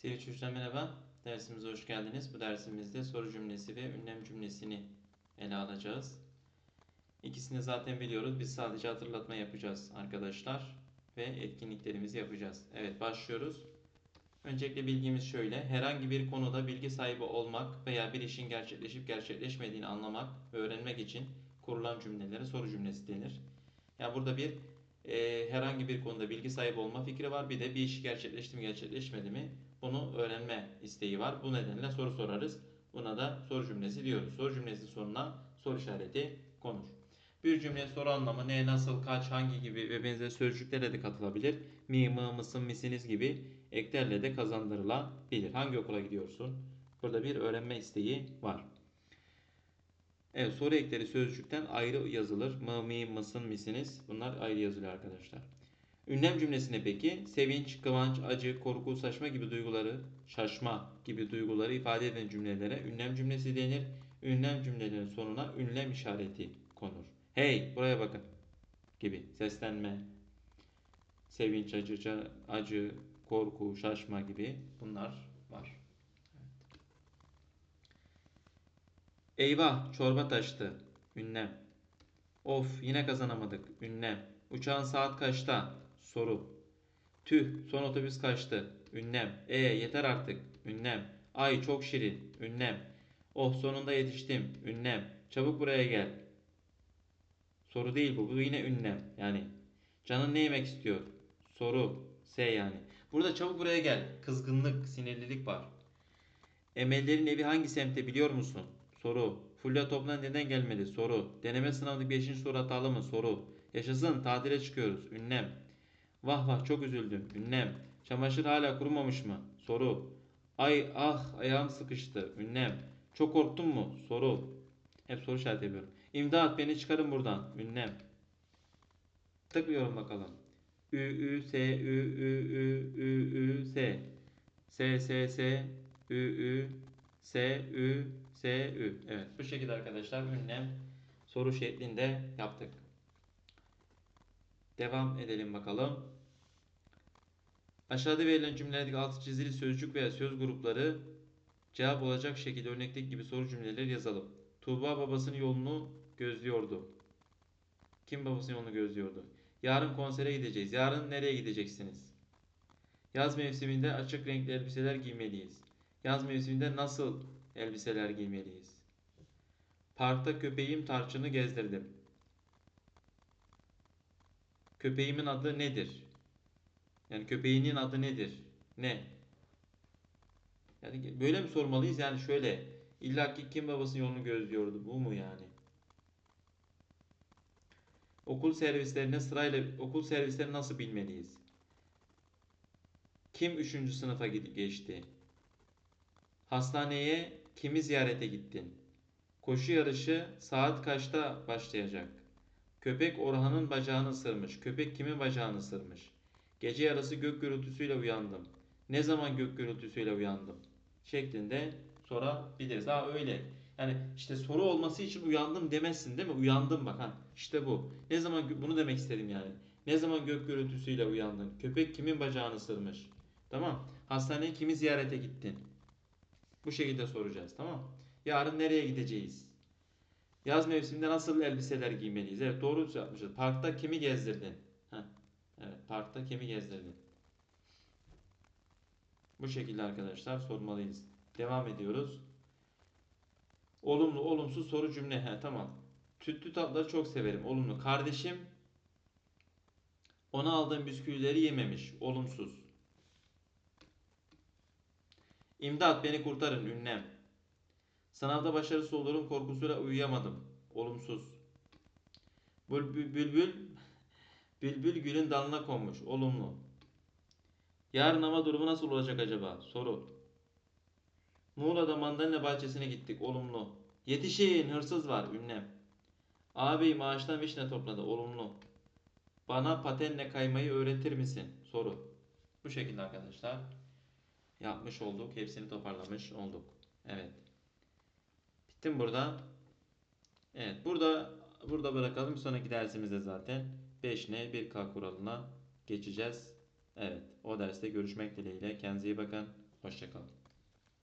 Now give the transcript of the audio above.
Sevgili çocuklar merhaba. Dersimize hoş geldiniz. Bu dersimizde soru cümlesi ve ünlem cümlesini ele alacağız. İkisini zaten biliyoruz. Biz sadece hatırlatma yapacağız arkadaşlar. Ve etkinliklerimizi yapacağız. Evet başlıyoruz. Öncelikle bilgimiz şöyle. Herhangi bir konuda bilgi sahibi olmak veya bir işin gerçekleşip gerçekleşmediğini anlamak ve öğrenmek için kurulan cümlelere soru cümlesi denir. Yani burada bir e, herhangi bir konuda bilgi sahibi olma fikri var. Bir de bir iş gerçekleşti mi gerçekleşmedi mi bunu öğrenme isteği var. Bu nedenle soru sorarız. Buna da soru cümlesi diyoruz. Soru cümlesi sonuna soru işareti konur. Bir cümle soru anlamı ne, nasıl, kaç, hangi gibi ve benzeri sözcüklerle de katılabilir. Mi, mı, mısın, misiniz gibi eklerle de kazandırılabilir. Hangi okula gidiyorsun? Burada bir öğrenme isteği var. Evet soru ekleri sözcükten ayrı yazılır. Mı, mi, mısın, misiniz bunlar ayrı yazılıyor arkadaşlar. Ünlem cümlesine peki sevinç, kıvanç, acı, korku, saçma gibi duyguları, şaşma gibi duyguları ifade eden cümlelere ünlem cümlesi denir. Ünlem cümlelerin sonuna ünlem işareti konur. Hey buraya bakın gibi seslenme, sevinç, acı, acı, korku, şaşma gibi bunlar var. Eyvah çorba taştı. Ünlem. Of yine kazanamadık. Ünlem. Uçağın saat kaçta? Soru. Tüh son otobüs kaçtı. Ünlem. E yeter artık. Ünlem. Ay çok şirin. Ünlem. Oh sonunda yetiştim. Ünlem. Çabuk buraya gel. Soru değil bu. Bu yine ünlem. Yani canın ne yemek istiyor? Soru. S yani. Burada çabuk buraya gel. Kızgınlık, sinirlilik var. Emellerin evi hangi semtte biliyor musun? Soru. Fulya toplan neden gelmedi? Soru. Deneme sınavında 5. soru hatalı mı? Soru. Yaşasın tatile çıkıyoruz. Ünlem. Vah vah çok üzüldüm. Ünlem. Çamaşır hala kurumamış mı? Soru. Ay ah ayağım sıkıştı. Ünlem. Çok korktun mu? Soru. Hep soru işareti yapıyorum. İmdat beni çıkarın buradan. Ünlem. Tıklıyorum bakalım. Ü ü s ü ü ü ü ü s s s s ü ü s ü s Evet bu şekilde arkadaşlar ünlem soru şeklinde yaptık. Devam edelim bakalım. Aşağıda verilen cümlelerdeki altı çizili sözcük veya söz grupları cevap olacak şekilde örnekteki gibi soru cümleleri yazalım. Tuğba babasının yolunu gözlüyordu. Kim babasının yolunu gözlüyordu? Yarın konsere gideceğiz. Yarın nereye gideceksiniz? Yaz mevsiminde açık renkli elbiseler giymeliyiz. Yaz mevsiminde nasıl elbiseler giymeliyiz? Parkta köpeğim tarçını gezdirdim. Köpeğimin adı nedir? Yani köpeğinin adı nedir? Ne? Yani böyle mi sormalıyız? Yani şöyle illaki kim babasının yolunu gözlüyordu? Bu mu yani? Okul servislerine sırayla okul servislerini nasıl bilmeliyiz? Kim 3. sınıfa geçti? Hastaneye kimi ziyarete gittin? Koşu yarışı saat kaçta başlayacak? Köpek Orhan'ın bacağını ısırmış. Köpek kimin bacağını ısırmış? Gece yarısı gök gürültüsüyle uyandım. Ne zaman gök gürültüsüyle uyandım? Şeklinde sorabiliriz. Ha öyle. Yani işte soru olması için uyandım demezsin değil mi? Uyandım bak ha. İşte bu. Ne zaman bunu demek istedim yani. Ne zaman gök gürültüsüyle uyandın? Köpek kimin bacağını ısırmış? Tamam. Hastaneye kimi ziyarete gittin? Bu şekilde soracağız tamam Yarın nereye gideceğiz? Yaz mevsiminde nasıl elbiseler giymeliyiz? Evet doğru yapmışız. Parkta kimi gezdirdin? Heh. Evet parkta kimi gezdirdin? Bu şekilde arkadaşlar sormalıyız. Devam ediyoruz. Olumlu, olumsuz soru cümle. He, tamam. Tütlü tatları çok severim. Olumlu. Kardeşim ona aldığım bisküvileri yememiş. Olumsuz. İmdat beni kurtarın. Ünlem. Sınavda başarısız olurum korkusuyla uyuyamadım. Olumsuz. Bülbül, bülbül, bülbül gülün dalına konmuş. Olumlu. Yarın hava durumu nasıl olacak acaba? Soru. Muğla'da mandalina bahçesine gittik. Olumlu. Yetişin hırsız var. Ünlem. Ağabey maaştan vişne topladı. Olumlu. Bana patenle kaymayı öğretir misin? Soru. Bu şekilde arkadaşlar. Yapmış olduk. Hepsini toparlamış olduk. Evet. Bittim burada. Evet. Burada burada bırakalım. Sonraki dersimizde zaten 5N 1K kuralına geçeceğiz. Evet. O derste görüşmek dileğiyle. Kendinize iyi bakın. Hoşçakalın.